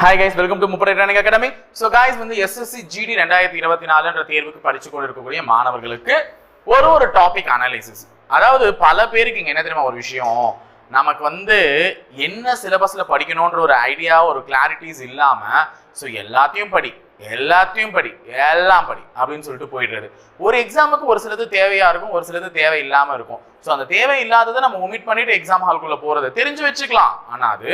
Hi guys welcome to Muppadai running academy so guys வந்து SSC GD ரெண்டாயிரத்தி இருபத்தி நாலுன்ற தேர்வுக்கு படிச்சு கொண்டு இருக்கக்கூடிய மாணவர்களுக்கு ஒரு ஒரு டாபிக் அனாலிசிஸ் அதாவது பல பேருக்கு இங்கே என்ன தெரியுமா ஒரு விஷயம்? நமக்கு வந்து என்ன சிலபஸில் படிக்கணுன்ற ஒரு ஐடியா ஒரு கிளாரிட்டிஸ் இல்லாமல் ஸோ எல்லாத்தையும் படி எல்லாத்தையும் படி எல்லாம் படி அப்படின்னு சொல்லிட்டு போயிடுறது. ஒரு எக்ஸாமுக்கு ஒரு சிலது தேவையாக இருக்கும் ஒரு சிலது தேவை இல்லாமல் இருக்கும். ஸோ அந்த தேவை இல்லாததை நம்ம ஒமிட் பண்ணிட்டு எக்ஸாம் ஹால்குள்ளே போகிறத தெரிஞ்சு வச்சுக்கலாம். ஆனால் அது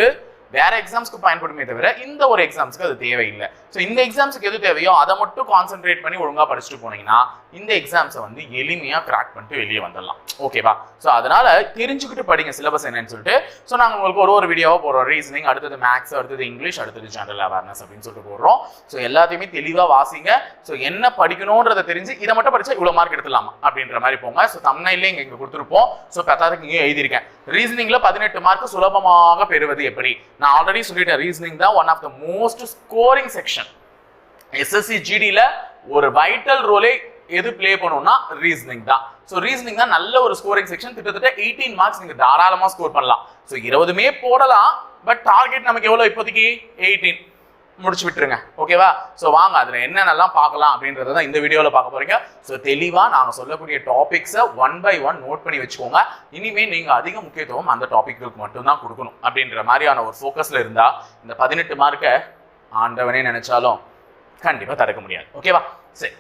வேற எக்ஸாம்ஸ்க்கு பயன்படுமே தவிர இந்த ஒரு எக்ஸாம்ஸ்க்கு அது தேவையில்லை. ஸோ இந்த எக்ஸாம்ஸ்க்கு எது தேவையோ அதை மட்டும் கான்சென்ட்ரேட் பண்ணி ஒழுங்காக படிச்சுட்டு போனீங்கன்னா இந்த எக்ஸாம்ஸை வந்து எளிமையாக கிராக் பண்ணிட்டு வெளியே வந்துடலாம். ஓகேவா ஸோ அதனால தெரிஞ்சுக்கிட்டு படிங்க சிலபஸ் என்னன்னு சொல்லிட்டு. ஸோ நாங்கள் உங்களுக்கு ஒரு ஒரு வீடியோவாக போடுறோம். ரீசனிங் அடுத்தது மேக்ஸ் அடுத்தது இங்கிலீஷ் அடுத்தது ஜெனரல் அவேர்னஸ் அப்படின்னு சொல்லிட்டு போடுறோம். ஸோ எல்லாத்தையுமே தெளிவாக வாசிங்க. ஸோ என்ன படிக்கணுன்றதை தெரிஞ்சு இதை மட்டும் படிச்சா இவ்வளோ மார்க் எடுத்துலாமா அப்படின்ற மாதிரி போங்க. ஸோ தமிழ்ல இங்கே இங்கே கொடுத்துருப்போம். ஸோ பத்தாவதுக்கு இங்கே எழுதியிருக்கேன். ரீசனிங்ல பதினெட்டு மார்க் சுலபமாக பெறுவது எப்படி? நான் ஆல்ரெடி சொல்லிட்டேன் ரீசனிங் தான் one of the most scoring section SSC ஜிடியில் ஒரு வைட்டல் ரோலே எது ப்ளே பண்ணணும்னா ரீசனிங் தான். ஸோ ரீசனிங் தான் நல்ல ஒரு ஸ்கோரிங் செக்ஷன் கிட்டத்தட்ட எயிட்டீன் மார்க்ஸ் நீங்கள் தாராளமாக ஸ்கோர் பண்ணலாம். ஸோ இருபதுமே போடலாம் பட் டார்கெட் நமக்கு எவ்வளோ இப்போதைக்கு? எயிட்டீன் முடிச்சு விட்டுருங்க. ஓகேவா ஸோ வாங்க அதில் என்னென்னலாம் பார்க்கலாம் அப்படின்றத தான் இந்த வீடியோவில் பார்க்க போகிறீங்க ஸோ தெளிவாக நாங்கள் சொல்லக்கூடிய டாபிக்ஸை ஒன் பை ஒன் நோட் பண்ணி வச்சுக்கோங்க. இனிமேல் நீங்கள் அதிக முக்கியத்துவம் அந்த டாபிக்களுக்கு மட்டும்தான் கொடுக்கணும் அப்படின்ற மாதிரியான ஒரு ஃபோக்கஸில் இருந்தால் இந்த பதினெட்டு மார்க்கை ஆண்டவனே நினச்சாலும் கண்டிப்பாக தடுக்க முடியாது. ஓகேவா சரி.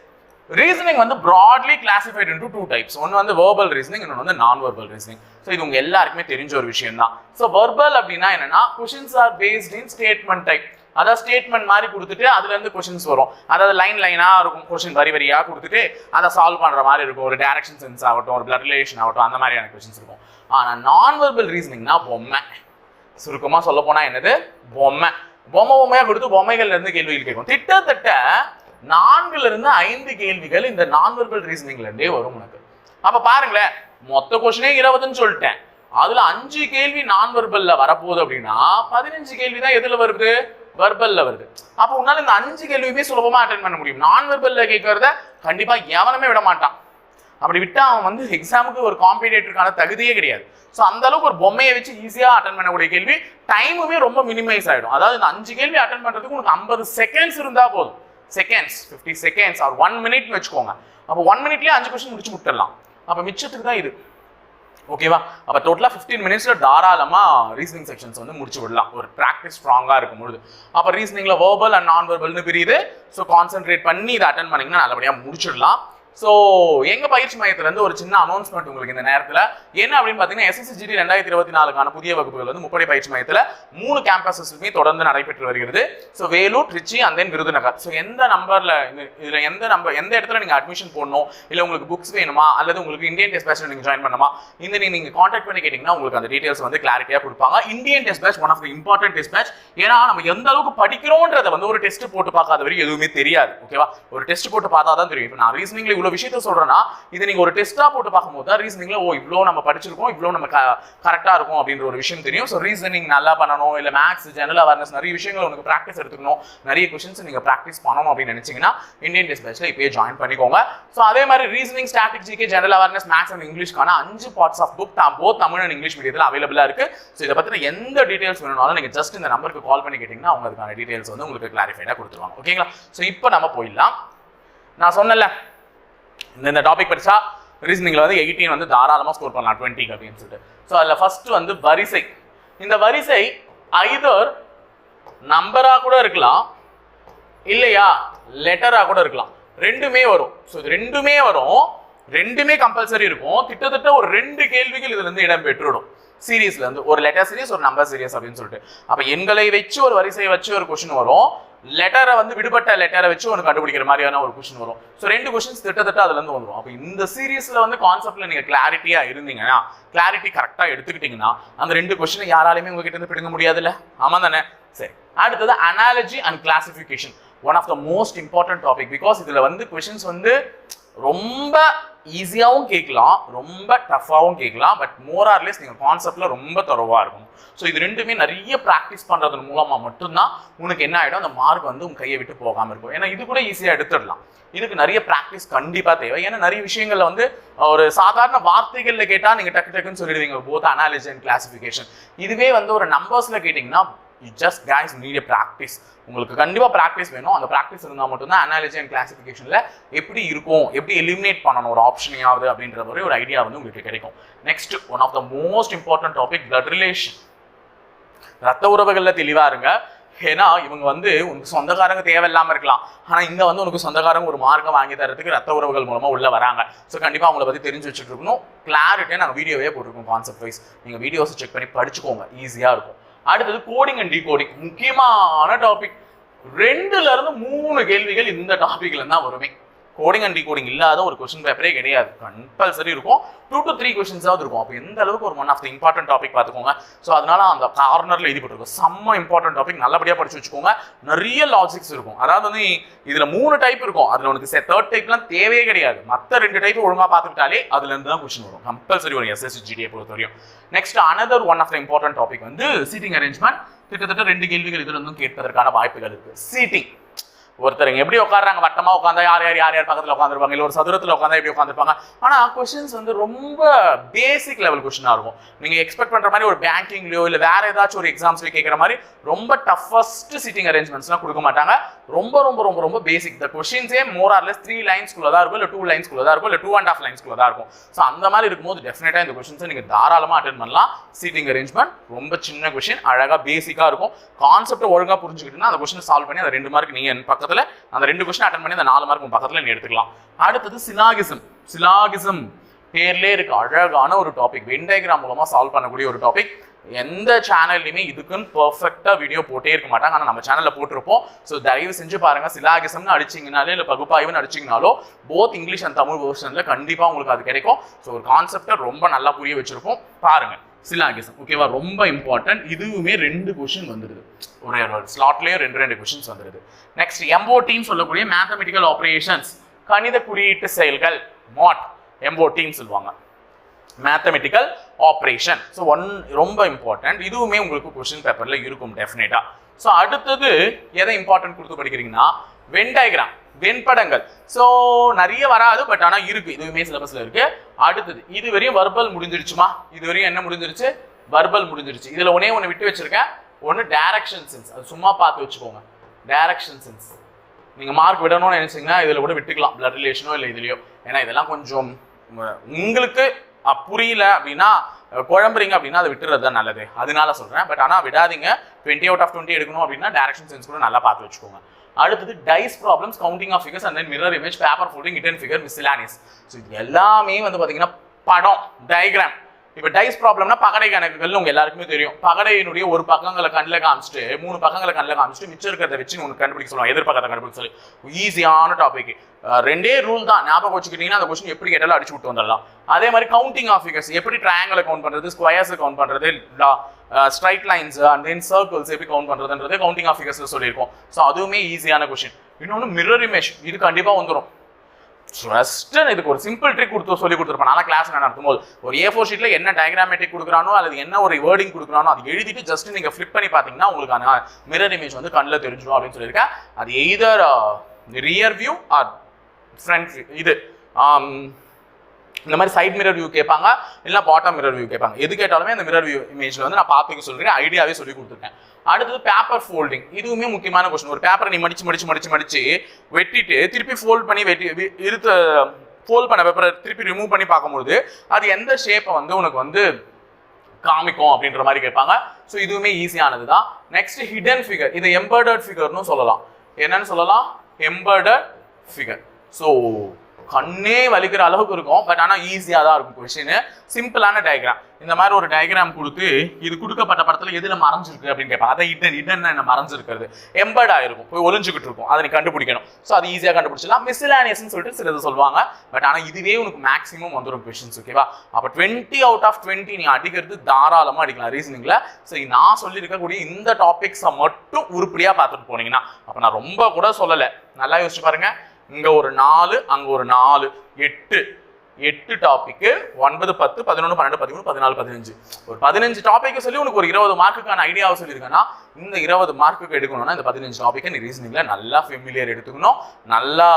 ரீசனிங் வந்து broadly classified into two types ஒன்று வந்து வேர்பல் ரீசனிங் இன்னொன்று வந்து நான் வேர்பல் ரீசனிங் ஸோ இது உங்கள் எல்லாருக்குமே தெரிஞ்ச ஒரு விஷயம் தான் ஸோ வெர்பல் அப்படின்னா என்னன்னா questions are based in statement type அதாவது ஸ்டேட்மெண்ட் மாதிரி கொடுத்துட்டு அதுலேருந்து கொஷின்ஸ் வரும். அதாவது லைன் லைனாக இருக்கும். கொஷின் வரி வரியாக கொடுத்துட்டு அதை சால்வ் பண்ணுற மாதிரி இருக்கும். ஒரு டேரக்ஷன் சென்ஸ் ஆகட்டும் ஒரு பிளட் ரிலேஷன் ஆகட்டும் அந்த மாதிரியான கொஷின்ஸ் இருக்கும். ஆனால் நான் வெர்பல் ரீசனிங்னா பொம்மை. சுருக்கமாக சொல்ல போனால் என்னது? பொம்மை. பொம்மை பொம்மையாக கொடுத்து பொம்மைகள்லேருந்து கேள்விகள் கேட்கும். திட்டத்தட்ட நான்குலேருந்து ஐந்து கேள்விகள் இந்த நான் வெர்பல் ரீசனிங்லேருந்தே வரும் உனக்கு. அப்போ பாருங்களேன் மொத்த கொஷினே இருபதுன்னு சொல்லிட்டேன். அதுல அஞ்சு கேள்வி நான் வெர்பல்ல வரப்போகுது அப்படின்னா பதினஞ்சு கேள்வி தான் எதுல வருது? வெர்பல்ல வருது. அப்போ உன்னால இந்த அஞ்சு கேள்வியுமே சுலபமா அட்டன் பண்ண முடியும். நான் வெர்பல்ல கேட்கறத கண்டிப்பா எவனுமே விட மாட்டான். அப்படி விட்டா அவன் வந்து எக்ஸாமுக்கு ஒரு காம்படேட்டருக்கான தகுதியே கிடையாது. ஸோ அந்த அளவுக்கு ஒரு பொம்மையை வச்சு ஈஸியாக அட்டன் பண்ணக்கூடிய கேள்வி டைமுமே ரொம்ப மினிமைஸ் ஆகிடும் அதாவது இந்த அஞ்சு கேள்வி அட்டன் பண்ணுறதுக்கு உனக்கு ஐம்பது செகண்ட்ஸ் இருந்தால் போதும். Seconds fifty seconds or one மினிட்னு வச்சுக்கோங்க. அப்போ ஒன் மினிட்லேயே அஞ்சு கொஸ்டின் முடிச்சு விட்டுடலாம் அப்போ மிச்சத்துக்கு தான் இது. ஓகேவா அப்போ டோட்டலாக ஃபிஃப்டீன் மினிட்ஸில் தாராளமாக ரீசனிங் செக்ஷன்ஸ் வந்து முடிச்சு விடலாம். ஒரு ப்ராக்டிஸ் ஸ்ட்ராங்காக இருக்கும் பொழுது. அப்போ ரீசனிங்கில் வேர்பல் அண்ட் நான் வேர்பல்னு பிரியுது. ஸோ கான்சென்ட்ரேட் பண்ணி இதை அட்டன் பண்ணிங்கன்னா நல்லபடியாக முடிச்சிடலாம். ஸோ எங்கள் பயிற்சி மையத்துலேருந்து ஒரு சின்ன அனௌன்ஸ்மெண்ட் உங்களுக்கு இந்த நேரத்தில். என்ன அப்படின்னு பார்த்தீங்கன்னா எஸ்எஸ்சிஜிடி ரெண்டாயிரத்தி இருபத்தி நாலுக்கான புதிய வகுப்புகள் வந்து முப்படை பயிற்சி மையத்தில் மூணு கேம்பஸஸுமே தொடர்ந்து நடைபெற்று வருகிறது. So Vellore Trichy and then Virudhunagar. So எந்த நம்பரில் இதில் எந்த நம்பர் எந்த இடத்துல நீங்கள் அட்மிஷன் போடணும்? இல்லை உங்களுக்கு புக்ஸ் வேணுமா? அல்லது உங்களுக்கு இந்தியன் டெஸ்ட் பேட்ச் நீங்க ஜாயின் பண்ணுமா இந்த நீங்க நீங்கள் காண்டாக்ட் பண்ணி கேட்டிங்கன்னா உங்களுக்கு அந்த டீட்டெயில்ஸ் வந்து கிளாரிட்டியாக கொடுப்பாங்க. Indian test batch one of the important test batch ஏன்னா நம்ம எந்த அளவுக்கு படிக்கிறோன்றதை வந்து ஒரு டெஸ்ட் போட்டு பார்க்காத வரைக்கும் எதுவுமே தெரியாது. ஓகேவா ஒரு டெஸ்ட் போட்டு பார்த்தா தான் தெரியும். இப்போ நான் ரீசனிங்ல இவ்வளவு விஷயத்த சொல்றேன்னா இது நீங்க ஒரு டெஸ்டா போட்டு பார்க்கும்போது தான் ரீசனிங்ல ஓ இவ்வளோ நம்ம படிச்சிருக்கோம் இவ்வளோ நம்ம கரெக்டா இருக்கும் அப்படின்ற ஒரு விஷயம் தெரியும். ஸோ ரீசனிங் நல்லா பண்ணணும் இல்ல மேக்ஸ் ஜெனரல் அவேர்னஸ் நிறைய விஷயங்கள் உங்களுக்கு ப்ராக்டிஸ் எடுத்துக்கணும். நிறைய கொஸ்டின்ஸ் நீங்க ப்ராக்டிஸ் பண்ணணும் அப்படின்னு நினைச்சீங்கன்னா இந்தியன் டெஸ்ட் பேட்ச்ல இப்பயே ஜாயின் பண்ணிக்கோங்க. ஸோ அதே மாதிரி reasoning static GK general awareness maths and இங்கிலீஷ்க்கான அஞ்சு பார்ட்ஸ் ஆஃப் புக் தான் போத் தமிழ் அண்ட் இங்கிலீஷ் மீடியத்தில் அவைலபிளா இருக்கு. ஸோ இதை பத்தின எந்த டீடைல்ஸ் வேணும்னாலும் நீங்க ஜஸ்ட் இந்த நம்பருக்கு கால் பண்ணி கேட்டீங்கன்னா அவங்க அதுக்கான டீடைல்ஸ் வந்து உங்களுக்கு கிளாரிஃபைடா கொடுத்துருவாங்க. ஓகேங்களா ஸோ இப்போ நம்ம போயிடலாம். நான் சொன்னல இந்த டாபிக் படிச்சா ரீசனிங்ல வந்து எயிட்டீன் வந்து தாராளமாக ஸ்கோர் பண்ணலாம் டுவெண்ட்டிக்கு அப்படின்னு சொல்லிட்டு. ஸோ அதில் ஃபஸ்ட்டு வந்து வரிசை. இந்த வரிசை ஐதர் நம்பராக கூட இருக்கலாம் இல்லையா? லெட்டராக கூட இருக்கலாம். ரெண்டுமே வரும். ஸோ இது ரெண்டுமே வரும். ரெண்டுமே கம்பல்சரி இருக்கும். கிட்டத்தட்ட ஒரு ரெண்டு கேள்விகள் இதுலேருந்து இடம் பெற்றுவிடும். சீரீஸ்ல இருந்து ஒரு லெட்டர் சீரீஸ் ஒரு நம்பர் சீரீஸ் அப்படின்னு சொல்லிட்டு. அப்ப எண்களை வச்சு ஒரு வரிசையை வச்சு ஒரு கொஸ்டின் வரும். லெட்டரை வந்து விடுபட்ட லெட்டரை வச்சு ஒன்று கண்டுபிடிக்கிற மாதிரியான ஒரு கொஸ்டின் வரும். ஸோ ரெண்டு கொஸ்டின்ஸ் திட்டத்தட்ட அதுல இருந்து வந்துடும் அப்போ இந்த சீரீஸ்ல வந்து கான்செப்ட்ல நீங்க கிளாரிட்டியா இருந்தீங்கன்னா கிளாரிட்டி கரெக்டா எடுத்துக்கிட்டீங்கன்னா அந்த ரெண்டு கொஷினை யாராலையுமே உங்ககிட்ட இருந்து பிடுங்க முடியாதுல்ல? ஆமா தானே? சரி. அடுத்தது analogy and classification one of the most important topic because இதுல வந்து கொஸ்டின்ஸ் வந்து ரொம்ப ஈஸியாகவும் கேட்கலாம் ரொம்ப டஃப்பாகவும் கேட்கலாம் பட் மோர் ஆர்லெஸ் நீங்கள் கான்செப்டில் ரொம்ப தரவாக இருக்கும் ஸோ இது ரெண்டுமே நிறைய ப்ராக்டிஸ் பண்ணுறதன் மூலமாக மட்டும்தான் உனக்கு என்ன ஆகிடும் அந்த மார்க் வந்து உங்கள் கையை விட்டு போகாமல் இருக்கும். ஏன்னா இது கூட ஈஸியாக எடுத்துடலாம். இதுக்கு நிறைய ப்ராக்டிஸ் கண்டிப்பாக தேவை. ஏன்னா நிறைய விஷயங்களில் வந்து ஒரு சாதாரண வார்த்தைகளில் கேட்டால் நீங்கள் டக்கு டக்குன்னு சொல்லிடுவீங்க. போத் அனாலிசி அண்ட் கிளாசிஃபிகேஷன் இதுவே வந்து ஒரு நம்பர்ஸில் கேட்டிங்கன்னா you just guys need a practice உங்களுக்கு கண்டிப்பாக ப்ராக்டிஸ் வேணும். அந்த ப்ராக்டிஸ் இருந்தால் மட்டும்தான் அனாலிசி அண்ட் கிளாசிஃபிகேஷனில் எப்படி இருக்கும் எப்படி எலிமினேட் பண்ணணும் ஒரு ஆப்ஷனையாவது அப்படின்ற மாதிரி ஒரு ஐடியா வந்து உங்களுக்கு கிடைக்கும். Next one of the most important topic blood relation ரத்த உறவுகளில் தெளிவாக இருங்க. ஏன்னா இவங்க வந்து உனக்கு சொந்தக்காரங்க தேவையில்லாமல் இருக்கலாம். ஆனால் இங்கே வந்து உனக்கு சொந்தக்காரங்க ஒரு மார்க்கம் வாங்கி தரத்துக்கு ரத்த உறவுகள் மூலமாக உள்ளே வராங்க. ஸோ கண்டிப்பாக அவங்கள பற்றி தெரிஞ்சு வச்சுட்டு இருக்கணும் கிளாரிட்டியாக நாங்கள் வீடியோவே போட்டிருக்கோம் கான்செப்ட் வைஸ் நீங்கள் வீடியோஸை செக் பண்ணி படிச்சுக்கோங்க. ஈஸியாக இருக்கும். அடுத்தது கோடிங் அண்ட் டிகோடிங் முக்கியமான டாபிக் ரெண்டுல இருந்து மூணு கேள்விகள் இந்த டாபிக்ல தான் வருவேன் கோடிங் அண்ட் டிகோடிங் இல்லாத ஒரு கொஸ்டின் பேப்பரே கிடையாது. கம்பல்சரி இருக்கும். டூ டு த்ரீ கொஸ்டின்ஸாவது இருக்கும். அப்போ எந்த அளவுக்கு ஒரு one of the important topic பார்த்துக்கோங்க. ஸோ அதனால அந்த கார்னரில் எழுதி போட்டிருக்கும் செம்ம இம்பார்ட்டன்ட் டாபிக் நல்லபடியாக படிச்சு வச்சுக்கோங்க. நிறைய லாஜிக்ஸ் இருக்கும். அதாவது வந்து இதில் மூணு டைப் இருக்கும். அதில் உனக்கு தேர்ட் டைப்லாம் தேவையே கிடையாது. மற்ற ரெண்டு டைப் ஒழுங்காக பார்த்துக்கிட்டாலே அதுலேருந்து தான் கொஸ்டின் வரும். கம்பல்சரி வரும் எஸ்எஸ்சி ஜிடியை பொறுத்த வரையும் next another one of the important topic வந்து சீட்டிங் அரேஞ்ச்மெண்ட் கிட்டத்தட்ட ரெண்டு கேள்விகள் இதுல இருந்தும் கேட்பதற்கான வாய்ப்புகள் இருக்கு. சீட்டிங் ஒருத்தர் எப்படி உட்காடுறாங்க வட்டமாக உட்காந்தா யார் யார் யார் யார் பக்கத்தில் உட்காந்துருப்பாங்க இல்லை ஒரு சதுரத்துல உட்காந்தா எப்படி உட்காந்துருப்பாங்க ஆனால் கொஷின்ஸ் வந்து ரொம்ப பேசிக் லெவல் கொஷினாக இருக்கும். நீங்கள் எக்ஸ்பெக்ட் பண்ணுற மாதிரி ஒரு பேங்கிங்லையோ இல்லை வேறு ஏதாச்சும் ஒரு எக்ஸாம்ஸ்ல கேட்குற மாதிரி ரொம்ப டஃபஸ்ட் சிட்டிங் அரேஞ்ச்மெண்ட்ஸ்லாம் கொடுக்க மாட்டாங்க. ரொம்ப ரொம்ப ரொம்ப ரொம்ப பேசிக் த கொஷின்ஸே மோர் ஆர்லெஸ் த்ரீ லைன்ஸ்குள்ளே தான் இருக்கும் இல்லை டூ லைன்ஸ்குள்ளே தான் இருக்கும் இல்லை டூ அண்ட் ஆஃப் லைன்ஸ்குள்ளே தான் இருக்கும். ஸோ அந்த மாதிரி இருக்கும்போது டெஃபினட்டாக இந்த கொஷின்ஸை நீங்கள் தாராளமாக அட்டன் பண்ணலாம். சீட்டிங் அரேஞ்ச்மெண்ட் ரொம்ப சின்ன கொஷின் அழகாக பேசிக்காக இருக்கும். கான்செப்ட் ஒழுங்காக புரிஞ்சுக்கிட்டுனா அந்த கொஷினை சால்வ் பண்ணி அதை ரெண்டு மார்க் நீங்கள் என் பக்கத்துல அந்த ரெண்டு கொஸ்டின் அட்டன் பண்ணி அந்த நாலு மார்க் பக்கத்துல நீங்க எடுத்துக்கலாம். அடுத்தது சிலாகிசம் சிலாகிசம் பேர்லேயே இருக்கு. அழகான ஒரு டாபிக் வென் டயக்ராம் மூலமா சால்வ் பண்ணக்கூடிய ஒரு டாபிக் எந்த சேனல்லையுமே இதுக்குன்னு பர்ஃபெக்டா வீடியோ போட்டே இருக்க மாட்டாங்க. ஆனால் நம்ம சேனல்ல போட்டிருப்போம். ஸோ தயவு செஞ்சு பாருங்க. சிலாகிசம்னு அடிச்சிங்கனாலே இல்லை பகுப்பாய்வுன்னு அடிச்சிங்கனாலோ போத் இங்கிலீஷ் அண்ட் தமிழ் வெர்ஷன்ல கண்டிப்பா உங்களுக்கு அது கிடைக்கும். ஸோ ஒரு கான்செப்டை ரொம்ப நல்லா புரிய வச்சிருப்போம் பாருங்க. சிலாகிசம் ஓகேவா ரொம்ப இம்பார்ட்டன்ட் இதுவுமே ரெண்டு கொஷின் வந்துடுது ஒரே ஒரு ஸ்லாட்லேயே ரெண்டு ரெண்டு கொஷின்ஸ் வந்துடுது நெக்ஸ்ட் எம்போட்டின்னு சொல்லக்கூடிய மேத்தமெட்டிக்கல் ஆப்ரேஷன்ஸ் கணித குறியீட்டு செயல்கள். மாட் எம்போட்டின்னு சொல்லுவாங்க. மேத்தமெட்டிக்கல் ஆப்ரேஷன் ஸோ ஒன் ரொம்ப இம்பார்ட்டன்ட் இதுவுமே உங்களுக்கு கொஷின் பேப்பரில் இருக்கும் டெஃபினட்டாக ஸோ அடுத்தது எதை இம்பார்ட்டன்ட் கொடுத்து படிக்கிறீங்கன்னா வென் டயக்ராம் வெண்படங்கள் ஸோ நிறைய வராது பட் ஆனால் இருக்குது இதுவுமே சிலபஸில் இருக்குது அடுத்தது இது வரையும் வர்பல் முடிஞ்சிருச்சுமா? இது வரையும் என்ன முடிஞ்சிருச்சு? வர்பல் முடிஞ்சிருச்சு. இதுல ஒன்னே ஒன்று விட்டு வச்சிருக்கேன். ஒன்று டைரக்ஷன் சென்ஸ் அது சும்மா பார்த்து வச்சுக்கோங்க. டைரக்ஷன் சென்ஸ் நீங்கள் மார்க் விடணும்னு நினைச்சீங்கன்னா இதில் கூட விட்டுக்கலாம். பிளட் ரிலேஷனோ இல்லை இதுலையோ. ஏன்னா இதெல்லாம் கொஞ்சம் உங்களுக்கு புரியல அப்படின்னா குழம்புறீங்க அப்படின்னா அதை விட்டுறது தான் நல்லது. அதனால சொல்கிறேன் பட் ஆனால் விடாதீங்க. டுவெண்ட்டி அவுட் ஆஃப் டுவெண்ட்டி எடுக்கணும் அப்படின்னா டைரக்ஷன் சென்ஸ் கூட நல்லா பார்த்து வச்சுக்கோங்க. அடுத்தது dice problems counting of figures and then mirror image paper folding hidden figure miscellaneous so இது எல்லாமே வந்து பாத்தீங்கன்னா படம் டயக்ராம் இப்போ டைஸ் ப்ராப்ளம்னா பகடை கணக்குகள் உங்க எல்லாருக்குமே தெரியும். பகடையினுடைய ஒரு பக்கங்களை கண்ணில் காமிச்சிட்டு மூணு பக்கங்களை கண்ணில் காமிச்சிட்டு மிச்சம் இருக்கிறத வச்சு உங்களுக்கு கண்டுபிடிக்க சொல்லுவாங்க எதிர்பக்கத்தை கண்டுபிடிக்க சொல்லி. ஈஸியான டாபிக் ரெண்டே ரூல் தான். ஞாபகம் வச்சுக்கிட்டீங்கன்னா அந்த கொஸ்டின் எப்படி கேட்டாலும் அடிச்சு விட்டு வந்துடலாம். அதே மாதிரி கவுண்டிங் ஆஃப் ஃபிகர்ஸ் எப்படி ட்ரையாங்கிளை கவுண்ட் பண்றது ஸ்கொயர்ஸை கவுண்ட் பண்றது straight lines and then circles எப்படி கவுண்ட் பண்ணுறதுன்றதே கவுண்டிங் ஆஃப் ஃபிகர்ஸ் சொல்லியிருக்கோம். ஸோ அதுவுமே ஈஸியான கொஷின் இன்னொன்று மிரர் இமேஜ் இது கண்டிப்பாக வந்துடும் ஜஸ்ட்டு இதுக்கு ஒரு சிம்பிள் ட்ரிக் கொடுத்து சொல்லி கொடுத்துருப்பேன். நல்லா கிளாஸ் நான் நடத்தும் போது ஒரு ஏ ஃபோர் ஷீட்டில் என்ன டயக்ராமேட்டிக் கொடுக்குறானோ அல்லது என்ன ஒரு வேர்டிங் கொடுக்குறானோ அது எழுதிட்டு ஜஸ்ட் நீங்கள் ஃப்ளிப் பண்ணி பார்த்தீங்கன்னா உங்களுக்கு அந்த மிரர் இமேஜ் வந்து கண்ணில் தெரிஞ்சிடும் அப்படின்னு சொல்லியிருக்கேன். அது either rear view or front இது um, இந்த மாதிரி சைட் மிரர் வியூ கேட்பாங்க இல்லை பாட்டம் மிரர் வியூ கேட்பாங்க. எது கேட்டாலுமே அந்த மிரர் வியூ இமேஜ்ல வந்து நான் பார்த்துக்க சொல்றேன் ஐடியாவே சொல்லி கொடுத்துருக்கேன். அடுத்தது பேப்பர் ஃபோல்டிங் இதுவுமே முக்கியமான கொஸ்டின் ஒரு பேப்பரை நீ மடிச்சு மடிச்சு மடிச்சு மடிச்சு வெட்டிட்டு திருப்பி ஃபோல்ட் பண்ணி வெட்டி இருத்த ஃபோல்ட் பண்ண பேப்பரை திருப்பி ரிமூவ் பண்ணி பார்க்கும்பொழுது அது எந்த ஷேப்பை வந்து உனக்கு வந்து காமிக்கும் அப்படின்ற மாதிரி கேட்பாங்க. ஸோ இதுவுமே ஈஸியானது தான். நெக்ஸ்ட் ஹிடன் ஃபிகர் இது எம்பர்டர்ட் ஃபிகர்னு சொல்லலாம். என்னன்னு சொல்லலாம்? எம்பர்டர்ட் ஃபிகர் ஸோ கண்ணே வலிக்கிற அளவுக்கு இருக்கும். பட் ஆனால் ஈஸியாக தான் இருக்கும் கொஷின் சிம்பிளான டயக்ராம் இந்த மாதிரி ஒரு டயக்ராம் கொடுத்து இது கொடுக்கப்பட்ட படத்தில் எதில் மறைஞ்சிருக்கு அப்படின்னு கேட்பேன் அதை இடன் இடன் என்ன மறைஞ்சிருக்கிறது? எம்பர்ட் ஆயிருக்கும். போய் ஒளிஞ்சுக்கிட்டு இருக்கும். அதை நீ கண்டுபிடிக்கணும். ஸோ அது ஈஸியாக கண்டுபிடிச்சலாம் மிஸ்லானியஸ்ன்னு சொல்லிட்டு சிலது சொல்லுவாங்க. பட் ஆனால் இதுவே உனக்கு மேக்ஸிமம் வந்துடும் கொஷின்ஸ் ஓகேவா அப்போ டுவெண்ட்டி அவுட் ஆஃப் டுவெண்ட்டி நீ அடிக்கிறது தாராளமாக அடிக்கலாம். ரீசனிங்கில் ஸோ நான் சொல்லியிருக்கக்கூடிய இந்த டாபிக்ஸை மட்டும் உருப்படியாக பார்த்துட்டு போனீங்கன்னா அப்போ நான் ரொம்ப கூட சொல்லலை. நல்லா யோசிச்சு பாருங்க. இங்கே ஒரு நாலு அங்கே ஒரு நாலு. எட்டு. எட்டு டாப்பிக்கு ஒன்பது பத்து பதினொன்று பன்னெண்டு பதிமூணு பதினாலு பதினஞ்சு. ஒரு பதினஞ்சு டாப்பிக்கு சொல்லி உனக்கு ஒரு இருபது மார்க்குக்கான ஐடியாவை சொல்லியிருக்கேன்னா இந்த இருபது மார்க்குக்கு எடுக்கணும்னா இந்த பதினஞ்சு டாப்பிக்கை நீ ரீசனிங்கில் நல்லா ஃபெமிலியர் எடுத்துக்கணும். நல்லா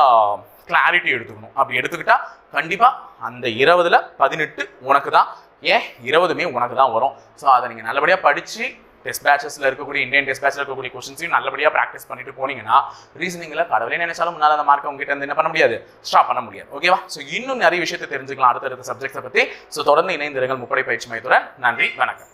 கிளாரிட்டி எடுத்துக்கணும். அப்படி எடுத்துக்கிட்டா கண்டிப்பாக அந்த இருபதில் பதினெட்டு உனக்கு தான் ஏன்? இருபதுமே உனக்கு தான் வரும். ஸோ அதை நீங்கள் நல்லபடியாக படித்து டெஸ்ட் பேச்சஸில் இருக்கக்கூடிய இந்தியன் டெஸ்ட் பேச்சில் இருக்கக்கூடிய கொஸ்டின்ஸையும் நல்லபடியா ப்ராக்டிஸ் பண்ணிட்டு போனீங்கன்னா ரீசனிங்ல கடவுளே நினைச்சாலும் முன்னால் அந்த மார்க்கை உங்ககிட்ட இருந்து என்ன பண்ண முடியாது? ஸ்டாப் பண்ண முடியாது. ஓகேவா ஸோ இன்னும் நிறைய விஷயத்தை தெரிஞ்சுக்கலாம். அடுத்தடுத்த சப்ஜெக்ட்ஸை பத்தி. ஸோ தொடர்ந்து இணைந்திருங்கள். முப்படை பயிற்சி மையத்துடன் நன்றி வணக்கம்.